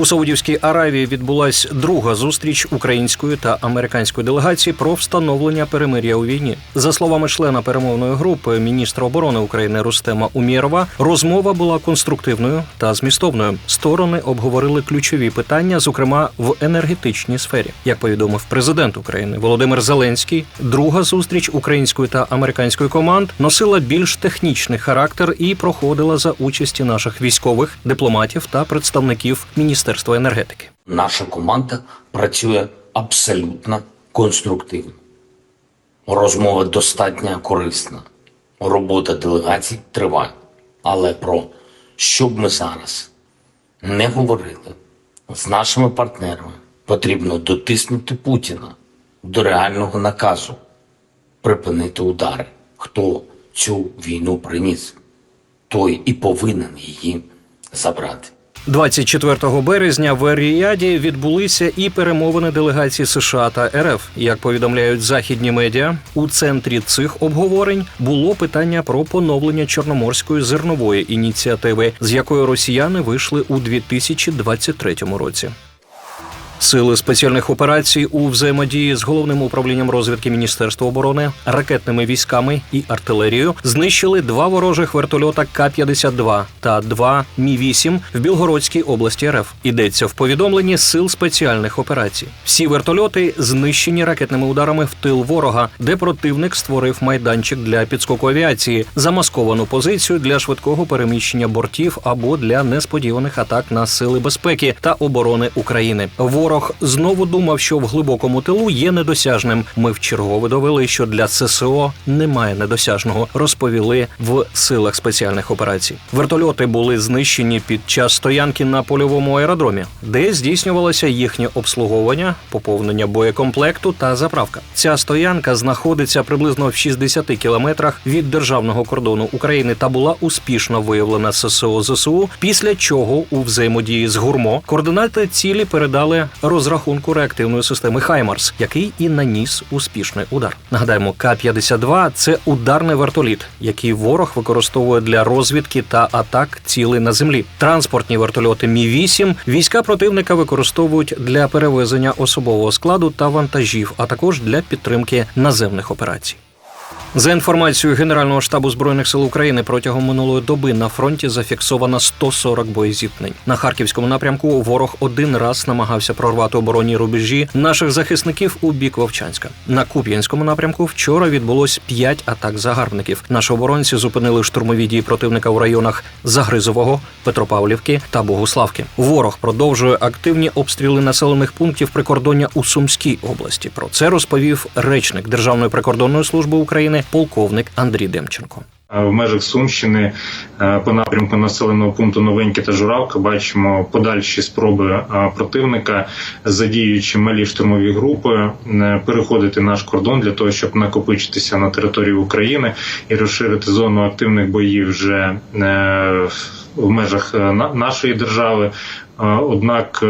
У Саудівській Аравії відбулась друга зустріч української та американської делегації про встановлення перемир'я у війні. За словами члена перемовної групи міністра оборони України Рустема Умєрова, розмова була конструктивною та змістовною. Сторони обговорили ключові питання, зокрема в енергетичній сфері. Як повідомив президент України Володимир Зеленський, друга зустріч української та американської команд носила більш технічний характер і проходила за участі наших військових, дипломатів та представників міністерства енергетики. Наша команда працює абсолютно конструктивно. Розмова достатньо корисна. Робота делегацій триває. Але про що б ми зараз не говорили з нашими партнерами, потрібно дотиснути Путіна до реального наказу припинити удари. Хто цю війну приніс, той і повинен її забрати. 24 березня в Ріаді відбулися і перемовини делегації США та РФ. Як повідомляють західні медіа, у центрі цих обговорень було питання про поновлення чорноморської зернової ініціативи, з якої росіяни вийшли у 2023 році. Сили спеціальних операцій у взаємодії з головним управлінням розвідки Міністерства оборони, ракетними військами і артилерією знищили два ворожих вертольота К-52 та два Мі-8 в Білгородській області РФ. Ідеться в повідомленні сил спеціальних операцій. Всі вертольоти знищені ракетними ударами в тил ворога, де противник створив майданчик для підскоку авіації, замасковану позицію для швидкого переміщення бортів або для несподіваних атак на сили безпеки та оборони України. Ворог знову думав, що в глибокому тилу є недосяжним. Ми вчергове довели, що для ССО немає недосяжного. Розповіли в силах спеціальних операцій. Вертольоти були знищені під час стоянки на польовому аеродромі, де здійснювалося їхнє обслуговування, поповнення боєкомплекту та заправка. Ця стоянка знаходиться приблизно в 60 кілометрах від державного кордону України та була успішно виявлена ССО ЗСУ. Після чого у взаємодії з гурмо координати цілі передали розрахунку реактивної системи Хаймарс, який і наніс успішний удар. Нагадаємо, К-52 – це ударний вертоліт, який ворог використовує для розвідки та атак цілей на землі. Транспортні вертольоти Мі 8 війська противника використовують для перевезення особового складу та вантажів, а також для підтримки наземних операцій. За інформацією Генерального штабу збройних сил України протягом минулої доби на фронті зафіксовано 140 боєзіткнень. На харківському напрямку ворог один раз намагався прорвати оборонні рубежі наших захисників у бік Вовчанська. На Куп'янському напрямку вчора відбулось 5 атак загарбників. Наші оборонці зупинили штурмові дії противника у районах Загризового, Петропавлівки та Богуславки. Ворог продовжує активні обстріли населених пунктів прикордоння у Сумській області. Про це розповів речник Державної прикордонної служби України полковник Андрій Демченко. В межах Сумщини е, по напрямку населеного пункту Новеньке та Журавка бачимо подальші спроби е, противника, задіюючи малі штурмові групи, е, переходити наш кордон для того, щоб накопичитися на території України і розширити зону активних боїв вже в межах нашої держави. Однак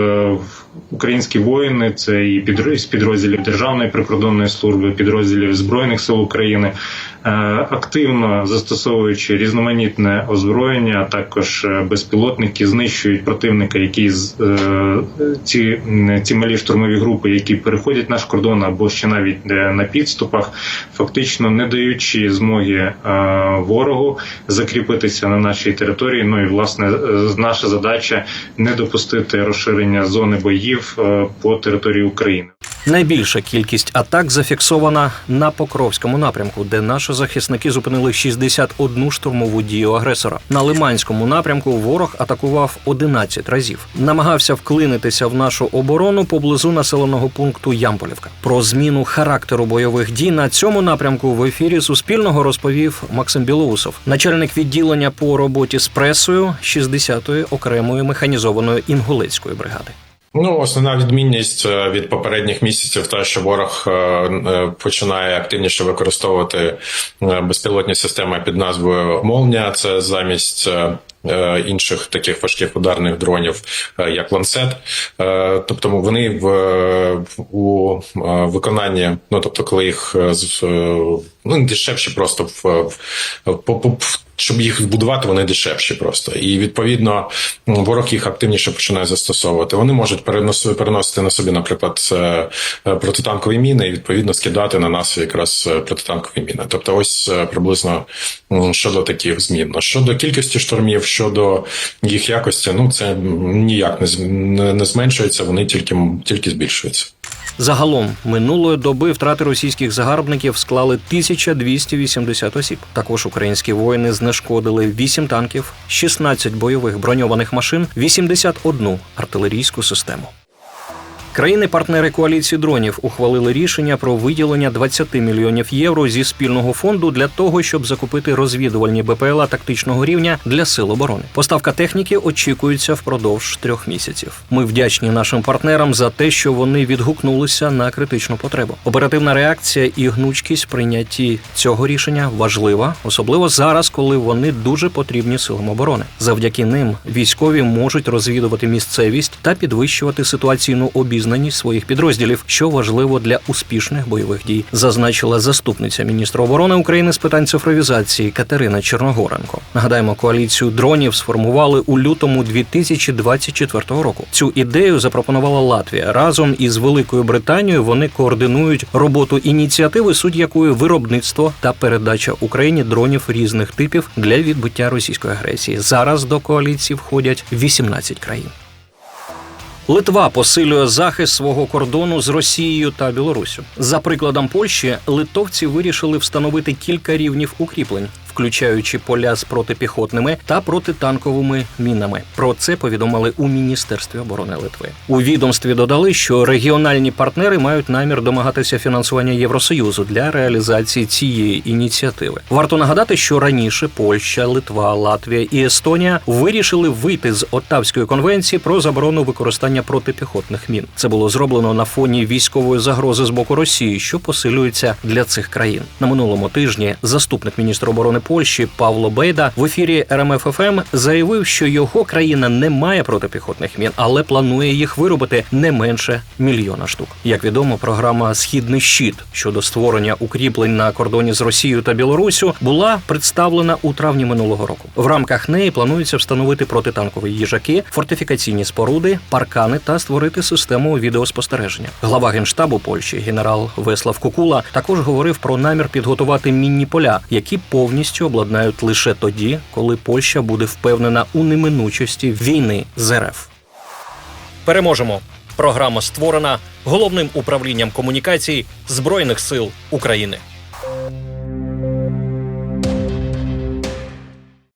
українські воїни, це і з підрозділів Державної прикордонної служби, підрозділів Збройних сил України, активно застосовуючи різноманітне озброєння, а також безпілотники, знищують противника, які ці, ці малі штурмові групи, які переходять наш кордон або ще навіть на підступах, фактично не даючи змоги ворогу закріпитися на нашій території. Ну і власне наша задача не допустити розширення зони боїв по території України. Найбільша кількість атак зафіксована на Покровському напрямку, де наші захисники зупинили 61 штурмову дію агресора. На Лиманському напрямку ворог атакував 11 разів. Намагався вклинитися в нашу оборону поблизу населеного пункту Ямполівка. Про зміну характеру бойових дій на цьому напрямку в ефірі Суспільного розповів Максим Білоусов, начальник відділення по роботі з пресою 60-ї окремої механізованої інгулецької бригади. Ну, основна відмінність е, від попередніх місяців, те, що ворог е, е, починає активніше використовувати безпілотні системи під назвою Молнія. Це замість інших таких важких ударних дронів, е, як ланцет. Е, Тобто вони в, в- у е, виконанні, ну тобто, коли їх е, е, ну дешевші просто в, в, по- щоб їх збудувати, вони дешевші просто. І відповідно ворог їх активніше починає застосовувати. Вони можуть переносити, на собі, наприклад, е, е, протитанкові міни і відповідно скидати на нас якраз е, протитанкові міни. Тобто, ось е, приблизно щодо таких змін. Щодо кількості штурмів, щодо їх якості, ну це ніяк не не зменшується, вони тільки тільки збільшуються. Загалом минулої доби втрати російських загарбників склали 1280 осіб. Також українські воїни знешкодили 8 танків, 16 бойових броньованих машин, 81 артилерійську систему. Країни-партнери коаліції дронів ухвалили рішення про виділення 20 мільйонів євро зі спільного фонду для того, щоб закупити розвідувальні БПЛА тактичного рівня для сил оборони. Поставка техніки очікується впродовж трьох місяців. Ми вдячні нашим партнерам за те, що вони відгукнулися на критичну потребу. Оперативна реакція і гнучкість прийнятті цього рішення важлива, особливо зараз, коли вони дуже потрібні силам оборони. Завдяки ним військові можуть розвідувати місцевість та підвищувати ситуаційну обізнаність своїх підрозділів, що важливо для успішних бойових дій, зазначила заступниця міністра оборони України з питань цифровізації Катерина Чорногоренко. Нагадаємо, коаліцію дронів сформували у лютому 2024 року. Цю ідею запропонувала Латвія разом із Великою Британією. Вони координують роботу ініціативи, суть якої виробництво та передача Україні дронів різних типів для відбиття російської агресії. Зараз до коаліції входять 18 країн. Литва посилює захист свого кордону з Росією та Білоруссю. За прикладом Польщі, литовці вирішили встановити кілька рівнів укріплень, включаючи поля з протипіхотними та протитанковими мінами. Про це повідомили у міністерстві оборони Литви. У відомстві додали, що регіональні партнери мають намір домагатися фінансування Євросоюзу для реалізації цієї ініціативи. Варто нагадати, що раніше Польща, Литва, Латвія і Естонія вирішили вийти з Оттавської конвенції про заборону використання протипіхотних мін. Це було зроблено на фоні військової загрози з боку Росії, що посилюється для цих країн. На минулому тижні заступник міністра оборони Польщі Павло Бейда в ефірі РМФФМ заявив, що його країна не має протипіхотних мін, але планує їх виробити не менше мільйона штук. Як відомо, програма Східний щит щодо створення укріплень на кордоні з Росією та Білоруссю була представлена у травні минулого року. В рамках неї планується встановити протитанкові їжаки, фортифікаційні споруди, паркани та створити систему відеоспостереження. Глава генштабу Польщі генерал Веслав Кукула також говорив про намір підготувати мінні поля, які повністю обладнають лише тоді, коли Польща буде впевнена у неминучості війни з РФ. Переможемо. Програма створена головним управлінням комунікацій Збройних сил України.